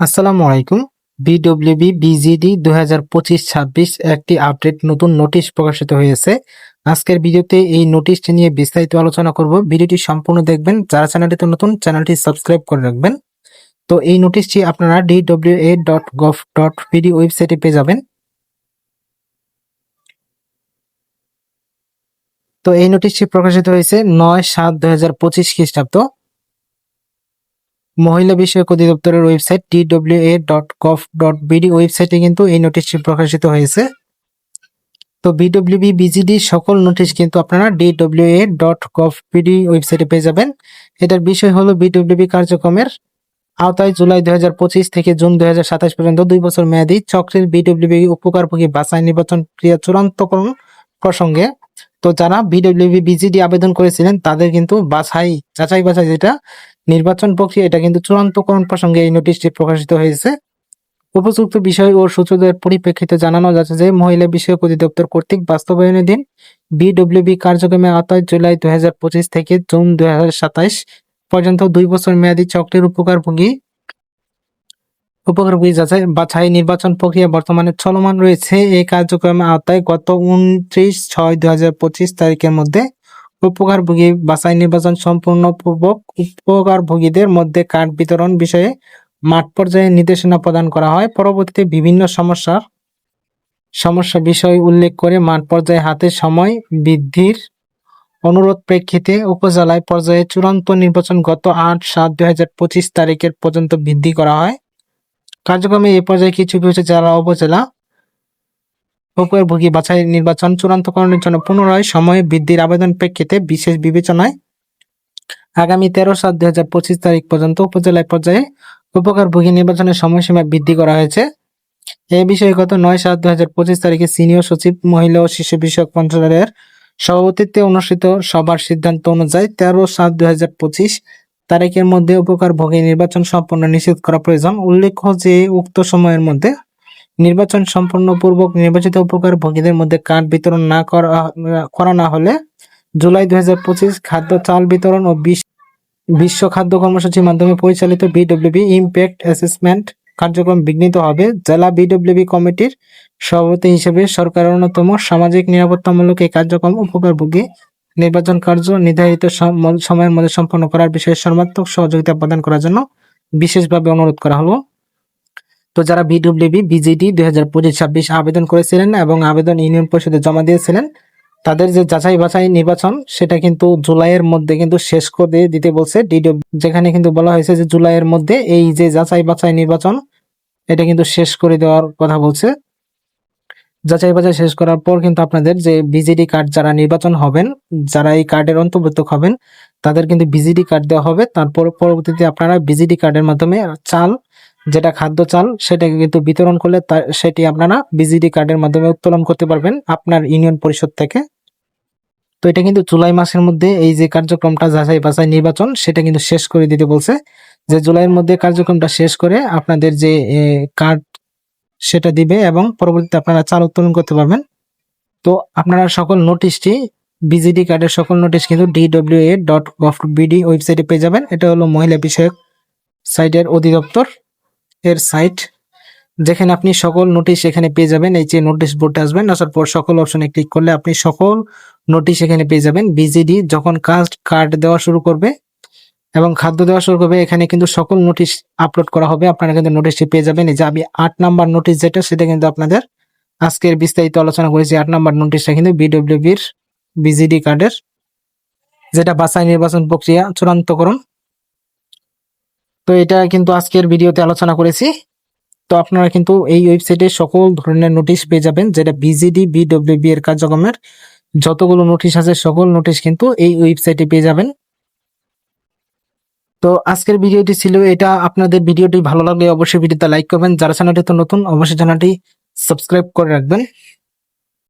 আসসালামু আলাইকুম। বিডব্লিউবি বিজিডি দুই হাজার পঁচিশ ছাব্বিশ একটি আপডেট নতুন নোটিশ প্রকাশিত হয়েছে। আজকের ভিডিওতে এই নোটিশটি নিয়ে বিস্তারিত আলোচনা করব। ভিডিওটি সম্পূর্ণ দেখবেন। যারা চ্যানেলটিতে নতুন, চ্যানেলটি সাবস্ক্রাইব করে রাখবেন। তো এই নোটিশটি আপনারা DW A dot gov dot BD ওয়েবসাইটে পেয়ে যাবেন। তো এই নোটিশটি প্রকাশিত হয়েছে নয় সাত দুই হাজার পঁচিশ খ্রিস্টাব্দ। মহিলা বিষয়ক অধিদপ্তরের website DWA dot gov dot BD ওয়েবসাইটে কিন্তু এই নোটিশটি প্রকাশিত হয়েছে। তো বিডব্লিউবি বিজিডি সকল নোটিশ কিন্তু আপনারা ডিডব্লিউএ ডট গভ বিডি ওয়েবসাইটে পেয়ে যাবেন। এটার বিষয় হলো বিডব্লিউবি কার্যক্রমের আওতায় জুলাই দুই হাজার পঁচিশ থেকে জুন দুই হাজার সাতাশ পর্যন্ত দুই বছর মেয়াদী চক্রের বিডব্লিউবি উপকারভোগী বাছাই নির্বাচন ক্রিয়া চূড়ান্তকরণ প্রসঙ্গে। তো যারা বিডব্লিউবি বিজিডি আবেদন করেছিলেন, তাদের কিন্তু বাছাই যাচাই বাছাই যেটা নির্বাচন প্রক্রিয়া, এটা কিন্তু চূড়ান্তকরণ প্রসঙ্গে এই নোটিশটি প্রকাশিত হয়েছে। উপযুক্ত বিষয় ও সূত্রদের পরিপ্রেক্ষিতে জানানো যাচ্ছে যে, মহিলা বিষয়ক অধিদপ্তর কর্তৃক বাস্তবায়নাধীন বিডব্লিউবি কার্যক্রমের আওতায় জুলাই দুই হাজার পঁচিশ থেকে জুন দুই পর্যন্ত দুই বছর মেয়াদী চক্রের উপকারভোগী উপকারভোগী যাচাই, বাছাই নির্বাচন প্রক্রিয়া বর্তমানে চলমান রয়েছে। এই কার্যক্রমের আওতায় গত উনত্রিশ ছয় দুই তারিখের মধ্যে উপকারভোগী বাছাই নির্বাচন সম্পূর্ণ পূর্বক উপকারভোগীদের মধ্যে কার্ড বিতরণ বিষয়ে মাঠ পর্যায়ে নির্দেশনা প্রদান করা হয়। পরবর্তীতে বিভিন্ন সমস্যার, সমস্যা বিষয় উল্লেখ করে মাঠ পর্যায়ে হাতে সময় বৃদ্ধির অনুরোধ প্রেক্ষিতে উপজেলায় পর্যায়ে চূড়ান্ত নির্বাচন গত আট সাত দুই হাজার পঁচিশ তারিখের পর্যন্ত বৃদ্ধি করা হয়। কার্যক্রমে এ পর্যায়ে কিছু কিছু জেলা, উপজেলা উপভোগী বাছাই নির্বাচন চূড়ান্তকরণের জন্য পুনরায় সময় বৃদ্ধির আবেদন প্রেক্ষিতে বিশেষ বিবেচনায় আগামী তেরো সাত দুই হাজার পঁচিশ তারিখ পর্যন্ত উপজেলায় পর্যায়ে উপকারভোগী নির্বাচনের সময়সীমা বৃদ্ধি করা হয়েছে। এ বিষয়ে গত নয় সাত দুই হাজার পঁচিশ তারিখে সিনিয়র সচিব, মহিলা ও শিশু বিষয়ক মন্ত্রণালয়ের সভাপতিত্বে অনুষ্ঠিত সভার সিদ্ধান্ত অনুযায়ী তেরো সাত দুই হাজার পঁচিশ তারিখের মধ্যে উপকারভোগী নির্বাচন সম্পন্ন নিশ্চিত করা প্রয়োজন। উল্লেখ্য যে, উক্ত সময়ের মধ্যে নির্বাচন সম্পন্ন পূর্বক নির্বাচিত উপকারভোগীদের মধ্যে কার্ড বিতরণ না করা না হলে জুলাই দুই হাজার পঁচিশ খাদ্য চাল বিতরণ ও বিশ- বিশ্ব খাদ্য কর্মসূচির মাধ্যমে পরিচালিত বিডব্লিউবি ইমপ্যাক্ট অ্যাসেসমেন্ট কার্যক্রম বিঘ্নিত হবে। জেলা বিডব্লিউবি কমিটির সভাপতি হিসেবে সরকারের অন্যতম সামাজিক নিরাপত্তামূলক এই কার্যক্রম উপকারভোগী নির্বাচন কার্য নির্ধারিত সময়ের মধ্যে সম্পন্ন করার বিষয়ে সর্বাত্মক সহযোগিতা প্রদান করার জন্য বিশেষভাবে অনুরোধ করা হলো। তো যারা বিডব্লিউবি বিজিডি দুই হাজার পঁচিশ ছাব্বিশ আবেদন করেছিলেন এবং আবেদন ইউনিয়ন পরিষদে জমা দিয়েছিলেন, তাদের যে যাচাই বাছাই নির্বাচন, সেটা কিন্তু জুলাইয়ের মধ্যে কিন্তু শেষ করে দিতে বলছে ডিডব্লিউ যেখানে কিন্তু বলা হয়েছে যে জুলাইয়ের মধ্যে এই যে যাচাই বাছাই নির্বাচন, এটা কিন্তু শেষ করে দেওয়ার কথা বলছে। যাচাই বাছাই শেষ করার পর কিন্তু আপনাদের যে বিজিডি কার্ড যারা নির্বাচন হবেন, যারা এই কার্ডের অন্তর্ভুক্ত হবেন, তাদের কিন্তু বিজিডি কার্ড দেওয়া হবে। তারপর পরবর্তীতে আপনারা বিজিডি কার্ডের মাধ্যমে চাল যেটা খাদ্য চাল, সেটাকে কিন্তু বিতরণ করলে সেটি আপনারা বিজিডি কার্ডের মাধ্যমে উত্তোলন করতে পারবেন আপনার ইউনিয়ন পরিষদ থেকে। তো এটা কিন্তু জুলাই মাসের মধ্যে এই যে কার্যক্রমটা যাচাই বাছাই নির্বাচন, সেটা কিন্তু শেষ করে দিতে বলছে। যে জুলাইয়ের মধ্যে কার্যক্রমটা শেষ করে আপনাদের যে কার্ড সেটা দিবে এবং পরবর্তীতে আপনারা চাল উত্তোলন করতে পারবেন। তো আপনারা সকল নোটিশটি বিজিডি কার্ডের সকল নোটিশ কিন্তু DW A dot gov BD ওয়েবসাইটে পেয়ে যাবেন। এটা হলো মহিলা বিষয়ক সাইটের অধিদপ্তর। এর সাইট যেখানে আপনি সকল নোটিশ এখানে পেয়ে যাবেন, এই যে নোটিশ বোর্ডে আসবেন আসার পর সকল অপশনে ক্লিক করলে আপনি সকল নোটিশ এখানে পেয়ে যাবেন। বিজিডি যখন কাস্ট কার্ড দেওয়া শুরু করবে এবং খাদ্য দেওয়া শুরু করবে, এখানে কিন্তু সকল নোটিশ আপলোড করা হবে। আপনারা কিন্তু নোটিশটি পেয়ে যাবেন। এই যে আমি আট নাম্বার নোটিশ যেটা, সেটা কিন্তু আপনাদের আজকের বিস্তারিত আলোচনা করেছি। আট নাম্বার নোটিশটা কিন্তু বিডব্লিউবির বিজিডি কার্ডের যেটা বাছাই নির্বাচন প্রক্রিয়া চূড়ান্তকরণ তো এটা কিন্তু আজকের ভিডিওতে আলোচনা করেছি। তো আপনারা কিন্তু এই ওয়েবসাইটে সকল ধরনের নোটিশ পেয়ে যাবেন, যেটা বিজিডি বিডব্লিউবি এর কার্যক্রমের যতগুলো নোটিশ আছে, সকল নোটিশ কিন্তু এই ওয়েবসাইটে পেয়ে যাবেন। তো আজকের ভিডিওটি ছিল এটা। আপনাদের ভিডিওটি ভালো লাগলে অবশ্যই ভিডিওতে লাইক করবেন। যারা চ্যানেলটি তো নতুন, অবশ্যই চ্যানেলটি সাবস্ক্রাইব করে রাখবেন।